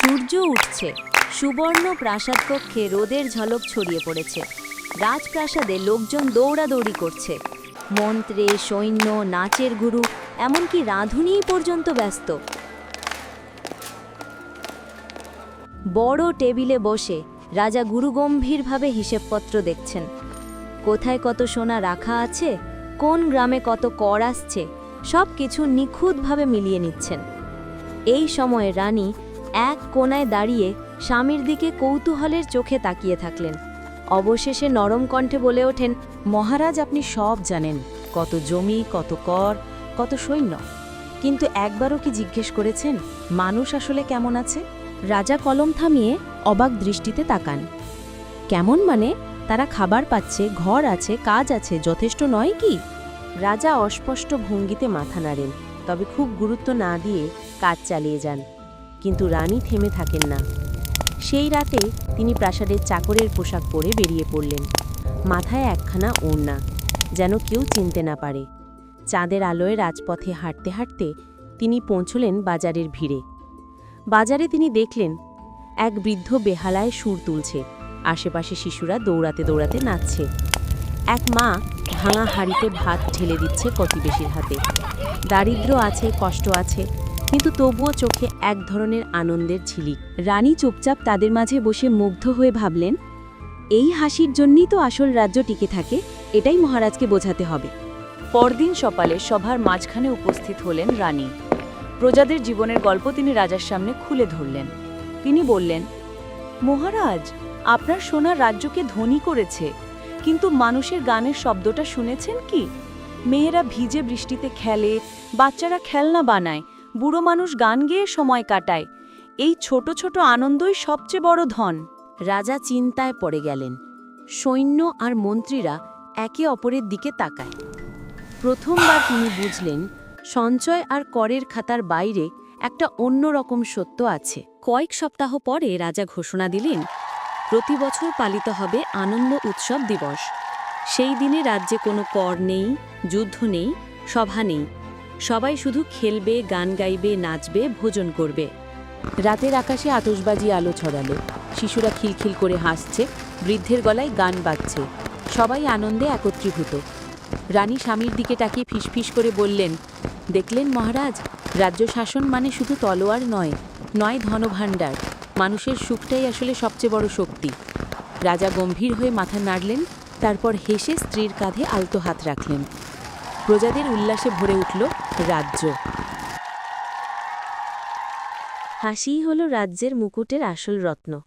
সূর্য উঠছে। সুবর্ণ প্রাসাদ কক্ষে রোদের ঝলক ছড়িয়ে পড়েছে। রাজপ্রাসাদে লোকজন দৌড়াদৌড়ি করছে। মন্ত্রে, সৈন্য, নাচের গুরু, এমনকি রাঁধুনিই পর্যন্ত ব্যস্ত। বড় টেবিলে বসে রাজা গুরুগম্ভীরভাবে হিসেবপত্র দেখছেন। কোথায় কত সোনা রাখা আছে, কোন গ্রামে কত কর আসছে সব কিছু নিখুঁতভাবে মিলিয়ে নিচ্ছেন। এই সময়ে রানী এক কোনায় দাঁড়িয়ে স্বামীর দিকে কৌতূহলের চোখে তাকিয়ে থাকলেন। অবশেষে নরম কণ্ঠে বলে ওঠেন, মহারাজ, আপনি সব জানেন। কত জমি, কত কর, কত সৈন্য। কিন্তু একবারও কি জিজ্ঞেস করেছেন, মানুষ আসলে কেমন আছে? রাজা কলম থামিয়ে অবাক দৃষ্টিতে তাকান। কেমন মানে তারা খাবার পাচ্ছে, ঘর আছে, কাজ আছে, যথেষ্ট নয় কি? রাজা অস্পষ্ট ভঙ্গিতে মাথা নাড়েন, তবে খুব গুরুত্ব না দিয়ে কাজ চালিয়ে যান। কিন্তু রানী থেমে থাকেন না। সেই রাতে তিনি প্রাসাদের চাকরের পোশাক পরে বেরিয়ে পড়লেন। মাথায় একখানা ওড়না, যেন কেউ চিনতে না পারে। চাঁদের আলোয় রাজপথে হাঁটতে হাঁটতে তিনি পৌঁছলেন বাজারের ভিড়ে। বাজারে তিনি দেখলেন, এক বৃদ্ধ বেহালায় সুর তুলছে, আশেপাশে শিশুরা দৌড়াতে দৌড়াতে নাচছে। এক মা ভাঙা হাঁড়িতে ভাত ঢেলে দিচ্ছে প্রতিবেশীর হাতে। দারিদ্র্য আছে, কষ্ট আছে কিন্তু তবুও চোখে এক ধরনের আনন্দের ঝিলিক। রানী চুপচাপ তাদের মাঝে বসে মুগ্ধ হয়ে ভাবলেন, এই হাসির জন্যই তো আসল রাজ্য টিকে থাকে, এটাই মহারাজকে বোঝাতে হবে। পরদিন সকালে সভার মাঝখানে উপস্থিত হলেন রানী। প্রজাদের জীবনের গল্প তিনি রাজার সামনে খুলে ধরলেন। তিনি বললেন, মহারাজ, আপনার সোনা রাজ্যকে ধনী করেছে, কিন্তু মানুষের গানের শব্দটা শুনেছেন কি? মেয়েরা ভিজে বৃষ্টিতে খেলে, বাচ্চারা খেলনা বানায় বুড়ো মানুষ গান গেয়ে সময় কাটায়। এই ছোট ছোট আনন্দই সবচেয়ে বড় ধন। রাজা চিন্তায় পড়ে গেলেন। সৈন্য আর মন্ত্রীরা একে অপরের দিকে তাকায়। প্রথমবার তিনি বুঝলেন, সঞ্চয় আর করের খাতার বাইরে একটা অন্যরকম সত্য আছে। কয়েক সপ্তাহ পরে রাজা ঘোষণা দিলেন, প্রতি বছর পালিত হবে আনন্দ উৎসব দিবস। সেই দিনে রাজ্যে কোনো কর নেই, যুদ্ধ নেই, সভা নেই। সবাই শুধু খেলবে, গান গাইবে, নাচবে, ভোজন করবে। রাতের আকাশে আতশবাজি আলো ছড়ালো। শিশুরা খিলখিল করে হাসছে, বৃদ্ধের গলায় গান বাজছে। সবাই আনন্দে একত্রীভূত। রানী স্বামীর দিকে তাকিয়ে ফিসফিস করে বললেন, দেখলেন মহারাজ, রাজ্য শাসন মানে শুধু তলোয়ার নয় নয় ধনভাণ্ডার। মানুষের সুখটাই আসলে সবচেয়ে বড় শক্তি। রাজা গম্ভীর হয়ে মাথা নাড়লেন, তারপর হেসে স্ত্রীর কাঁধে আলতো হাত রাখলেন। প্রজাদের উল্লাসে ভরে উঠল রাজ্য। হাসিই হল রাজ্যের মুকুটের আসল রত্ন।